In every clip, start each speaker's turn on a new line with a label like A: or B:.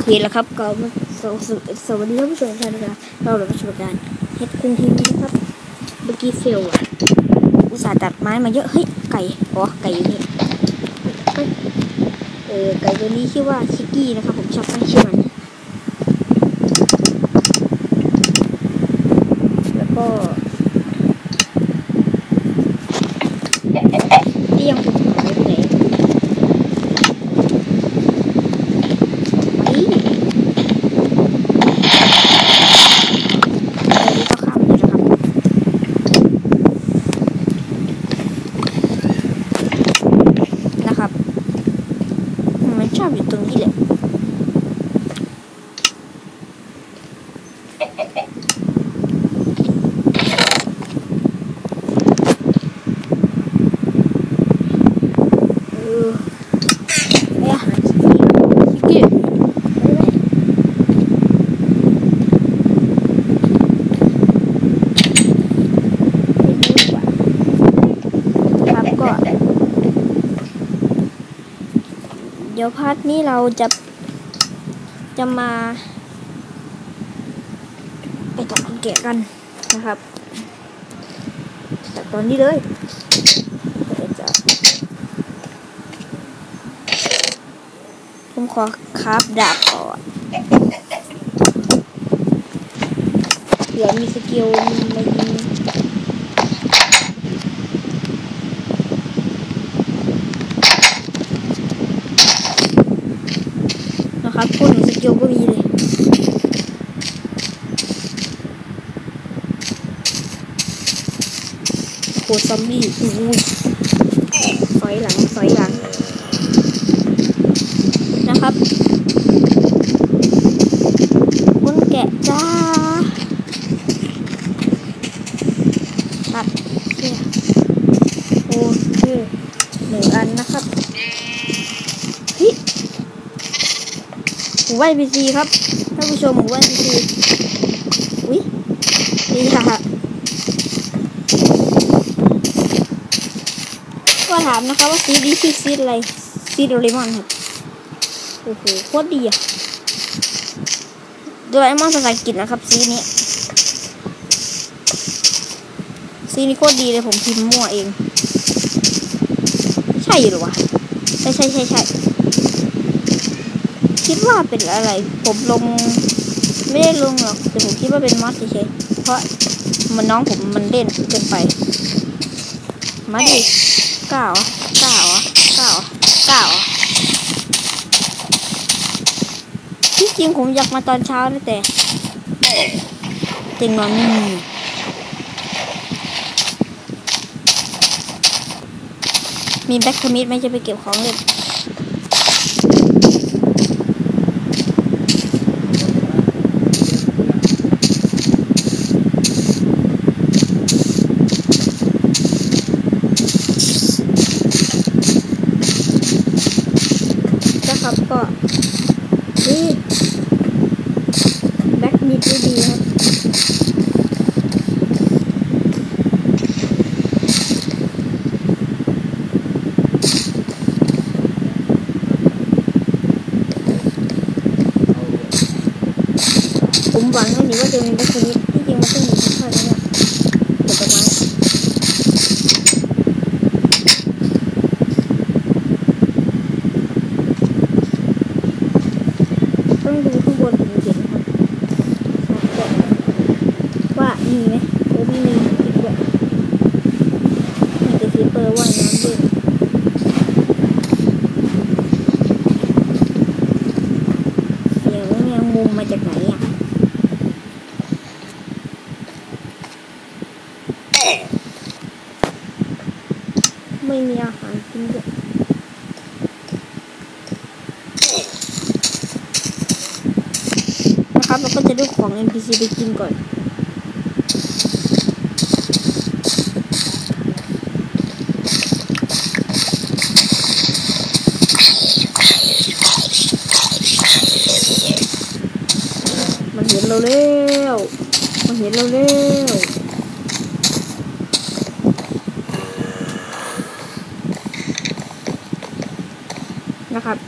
A: เคแล้วครับก็มาสสวัสดีท่านผู้ชมทุกท่านนะครับเราเราประสบการเฮ็ดกรุงทีวีนะครับเมื่อกี้เฟลอะอุตส่าห์ตัดไม้มาเยอะเฮ้ยไก่อ๋อไก่อยู่นี่เฮ้ยเออไก่ตัวนี้ชื่อว่าชิกกี้นะครับผมชอบตั้งชื่อมันแล้วก็เตี้ยงผมหายไปไหนไป อันนี้ก็ข้ามเลยนะครับ นะครับ มันชอบอยู่ตรงนี้แหละ เออไปอาหารสิกินไปไหม ครับก็ เดี๋ยวพาร์ทนี้เราจะจะมา ไปตัดแกะกันนะครับตัดตอนนี้เลยจะผมขอคราฟดาบก่อนเผื่อมีสกิลมายิง นะครับพูดถึงส ก็มีเลยโคตรซอมบี้อู้ยสอยหลังสอยหลัง นะครับ คุณแกะจ้า ตัดเชี่ยโอเคหนึ่งอันนะครับเฮ้ย หมูไห วพีซีครับท่านผู้ชมหมูไหวพีซีอุ้ยนี่ค่ะก็ถามนะคะว่าซีดีซีซีอะไรซีโดเรมอนครับโอ้โหโคตรดีอะโดเรมอนภาษาอังกฤษนะครับซีนี้ซีนี้โคตรดีเลยผมพิมพ์มั่วเอง ใช่หรือวะใช่ใช่ใช่ใช่ คิดว่าเป็นอะไร ผมลง ไม่ได้ลงหรอกแต่ผมคิดว่าเป็นมอสเฉยเพราะมันน้องผมมันเล่นเกินไป มาดิเก้าอะเก้าอะเก้าอะเก้าอะที่จริงผมอยากมาตอนเช้านะแต่เต็งนอนไม่มีมีแบ็คคมิดไหมจะไปเก็บของเล่น นะครับก็นี่แบ็คมีดีดีครับ ผมหวังแค่นี้ว่าจะมีแบ็คชนิดที่จริงมันต้องมีทุกท่านเนี่ยเก็บต้นไม้ต้องดูข้างบนถึงจะเห็นครับว่ามีไหมโอ้ไม่มีจริงด้วยมีแต่ซีเปอร์ว่ายน้ำเล่นเสียงแมงมุมมาจากไหนอะ ไม่มีอาหารกินด้วยนะครับเราก็จะดูของ NPC ไปกินก่อนมันเห็นเราแล้ว มันเห็นเราแล้ว นะครับ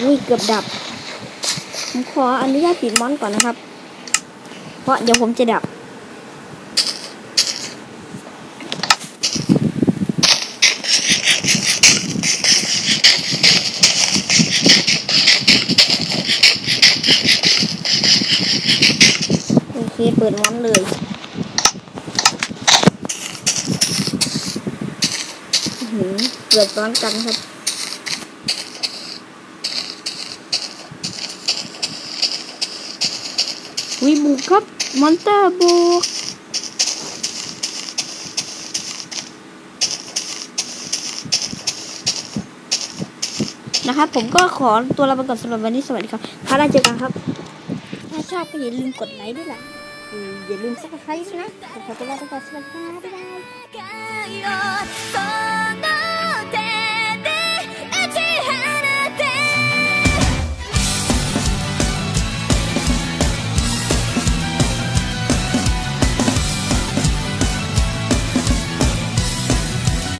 A: อุ้ยกือบดับ ผมขออนุญาตปิดมอนก่อนนะครับ เพราะเดี๋ยวผมจะดับ โอเค เปิดมอนเลยอื้อหือ เกือดร้อนกันครับ วิบุกครับ มอนเตอร์บุกนะครับ ผมก็ขอตัวลาไปก่อนสำหรับวันนี้สวัสดีครับพาร์ทหน้าเจอกันครับ ถ้าชอบก็อย่าลืมกดไลค์ด้วยล่ะอย่าลืมซักครั้งนะขอตัวลาไปก่อนสวัสดีวับบ๊ายบาย